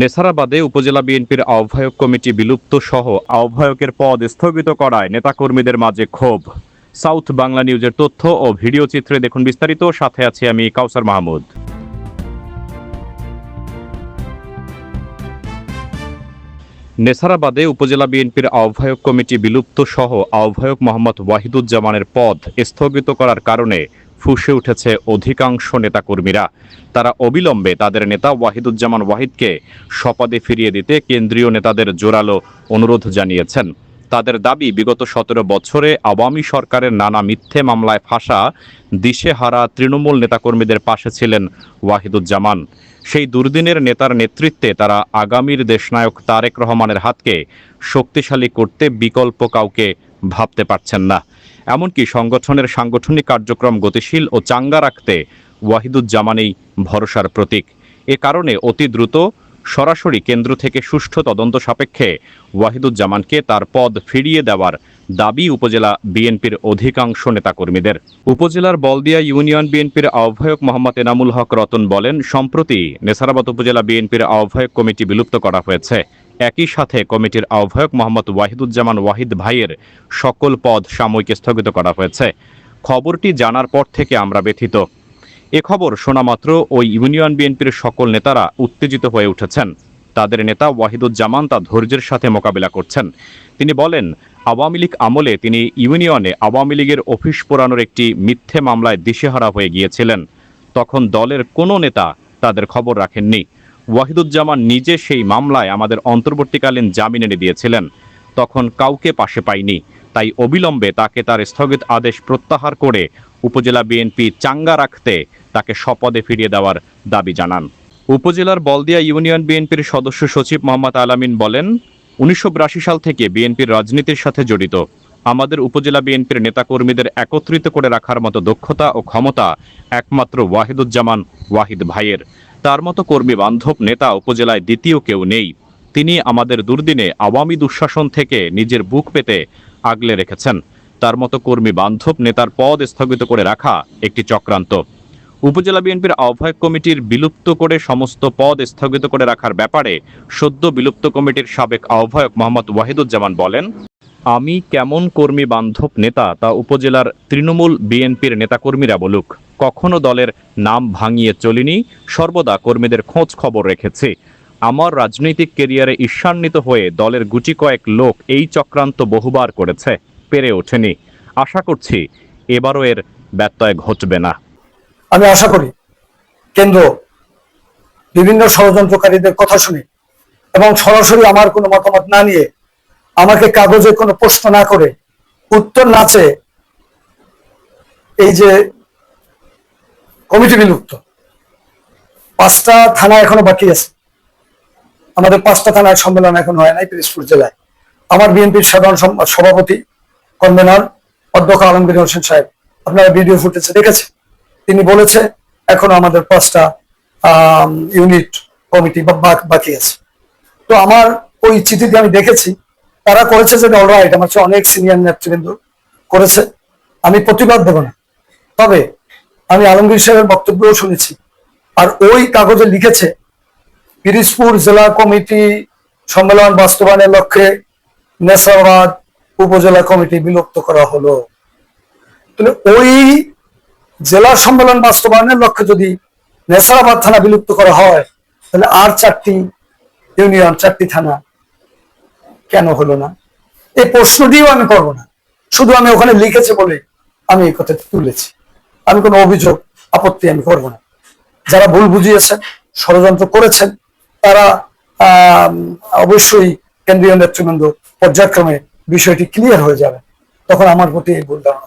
নেসারাবাদে উপজেলা বিএনপির আহ্বায়ক কমিটি বিলুপ্ত সহ আহ্বায়কের পদ স্থগিত করায় নেতাকর্মীদের মাঝে ক্ষোভ। সাউথ বাংলা নিউজের তথ্য ও ভিডিও চিত্রে দেখুন বিস্তারিত। সাথে আছি আমি কাউসার মাহমুদ। নেসারাবাদে উপজেলা বিএনপির আহ্বায়ক কমিটি বিলুপ্ত সহ আহ্বায়ক মোহাম্মদ ওয়াহিদুজ্জামানের পদ স্থগিত করার কারণে ফুসে উঠেছে অধিকাংশ নেতাকর্মীরা। তারা অবিলম্বে তাদের নেতা ওয়াহিদুজ্জামান ওয়াহিদকে সপদে ফিরিয়ে দিতে কেন্দ্রীয় নেতাদের জোরালো অনুরোধ জানিয়েছেন। তাদের দাবি, বিগত সতেরো বছরে আওয়ামী সরকারের নানা মিথ্যে মামলায় ফাঁসা দিশেহারা তৃণমূল নেতাকর্মীদের পাশে ছিলেন ওয়াহিদুজ্জামান। সেই দুর্দিনের নেতার নেতৃত্বে তারা আগামীর দেশনায়ক তারেক রহমানের হাতকে শক্তিশালী করতে বিকল্প কাউকে ভাবতে পারছেন না। এমনকি সংগঠনের সাংগঠনিক কার্যক্রম গতিশীল ও চাঙ্গা রাখতে ওয়াহিদুজ্জামানেই ভরসার প্রতীক। এ কারণে অতি দ্রুত সরাসরি কেন্দ্র থেকে সুষ্ঠু তদন্ত সাপেক্ষে ওয়াহিদুজ্জামানকে তার পদ ফিরিয়ে দেওয়ার দাবি উপজেলা বিএনপির অধিকাংশ নেতাকর্মীদের। উপজেলার বলদিয়া ইউনিয়ন বিএনপির আহ্বায়ক মোহাম্মদ এনামুল হক রতন বলেন, সম্প্রতি নেসারাবাদ উপজেলা বিএনপির আহ্বায়ক কমিটি বিলুপ্ত করা হয়েছে। একই সাথে কমিটির আহ্বায়ক মোহাম্মদ ওয়াহিদুজ্জামান ওয়াহিদ ভাইয়ের সকল পদ সাময়িক স্থগিত করা হয়েছে। খবরটি জানার পর থেকে আমরা ব্যথিত। এ খবর শোনামাত্র ওই ইউনিয়ন বিএনপির সকল নেতারা উত্তেজিত হয়ে উঠেছেন। তাদের নেতা ওয়াহিদুজ্জামান তা ধৈর্যের সাথে মোকাবিলা করছেন। তিনি বলেন, আওয়ামী লীগ আমলে তিনি ইউনিয়নে আওয়ামী লীগের অফিস পোড়ানোর একটি মিথ্যে মামলায় দিশেহারা হয়ে গিয়েছিলেন। তখন দলের কোনো নেতা তাদের খবর রাখেননি। ওয়াহিদুজ্জামান নিজে সেই মামলায় আমাদের অন্তর্বর্তীকালীন জামিন এনে দিয়েছিলেন। তখন কাউকে পাশে পাইনি তাই অবিলম্বে তাকে তার স্থগিত আদেশ প্রত্যাহার করে উপজেলা বিএনপি চাঙ্গা রাখতে তাকে শপথে ফিরিয়ে দেওয়ার দাবি জানান। উপজেলার বলদিয়া ইউনিয়ন বিএনপির সদস্য সচিব মোহাম্মদ আলামিন বলেন, উনিশশো বিরাশি সাল থেকে বিএনপির রাজনীতির সাথে জড়িত। আমাদের উপজেলা বিএনপির নেতাকর্মীদের একত্রিত করে রাখার মতো দক্ষতা ও ক্ষমতা একমাত্র ওয়াহিদুজ্জামান ওয়াহিদ ভাইয়ের। তার মতো কর্মী বান্ধব নেতা উপজেলায় দ্বিতীয় কেউ নেই। তিনি আমাদের দুর্দিনে আওয়ামী দুঃশাসন থেকে নিজের বুক পেতে আগলে রেখেছেন। তার মতো কর্মী বান্ধব নেতার পদ স্থগিত করে রাখা একটি চক্রান্ত। উপজেলা বিএনপির আহ্বায়ক কমিটির বিলুপ্ত করে সমস্ত পদ স্থগিত করে রাখার ব্যাপারে সদ্য বিলুপ্ত কমিটির সাবেক আহ্বায়ক মোহাম্মদ ওয়াহিদুজ্জামান বলেন, আমি কেমন কর্মী বান্ধব নেতা তা উপজেলার তৃণমূল বিএনপির নেতাকর্মীরা বলুক। কখনো দলের নাম ভাঙিয়ে চলিনি, সর্বদা কর্মীদের খোঁজ খবর রেখেছি। আমার রাজনৈতিক কেরিয়ারে ঈর্ষান্বিত হয়ে দলের গুটি কয়েক লোক এই চক্রান্ত বহুবার করেছে, পেরে ওঠেনি। আশা করছি এবারও এর ব্যত্যয় ঘটবে না। আমি আশা করি কেন্দ্র বিভিন্ন ষড়যন্ত্রকারীদের কথা শুনে এবং সরাসরি আমার কোনো মতামত না নিয়ে আমাকে কাগজে কোনো প্রশ্ন না করে উত্তর না চেয়ে এই যে কমিটি বিলুপ্ত। পাঁচটা থানা এখনও বাকি আছে। আমাদের পাঁচটা থানার সম্মেলন এখন হয় নাই পিরিজপুর জেলায়। আমার বিএনপির সাধারণ সভাপতি, কনভেনর অধ্যক্ষ আলমগীর হোসেন সাহেব, আপনারা ভিডিও ফুটেজে দেখেছেন। তিনি বলেছে, এখনও আমাদের পাঁচটা ইউনিট কমিটি বা বাক- আছে। তো আমার ওই চিঠিতে আমি দেখেছি। তারা করেছে যে অলরাইট আমার অনেক সিনিয়র নেতৃবৃন্দ করেছে। আমি প্রতিবাদ দেব না। তবে আমি আলমগীর সাহেবের বক্তব্যও শুনেছি। আর ওই কাগজে লিখেছে, পিরিজপুর জেলা কমিটি সম্মেলন বাস্তবায়নের লক্ষ্যে নেসাবাদ উপজেলা কমিটি বিলুপ্ত করা হলো। তাহলে ওই জেলা সম্মেলন বাস্তবায়নের লক্ষ্যে যদি নেসারাবাদ থানা বিলুপ্ত করা হয়, তাহলে আর চারটি ইউনিয়ন, চারটি থানা কেন হলো না? এই প্রশ্নটিও আমি করব না। শুধু আমি ওখানে লিখেছে বলে আমি এই কথা তুলেছি। আমি কোনো অভিযোগ, আপত্তি আমি করব না যারা ভুল বুঝিয়েছেন, ষড়যন্ত্র করেছেন, তারা অবশ্যই কেন্দ্রীয় নেতৃবৃন্দ পর্যায়ক্রমে বিষয়টি ক্লিয়ার হয়ে যাবে তখন আমার প্রতি এই ভুল ধারণা।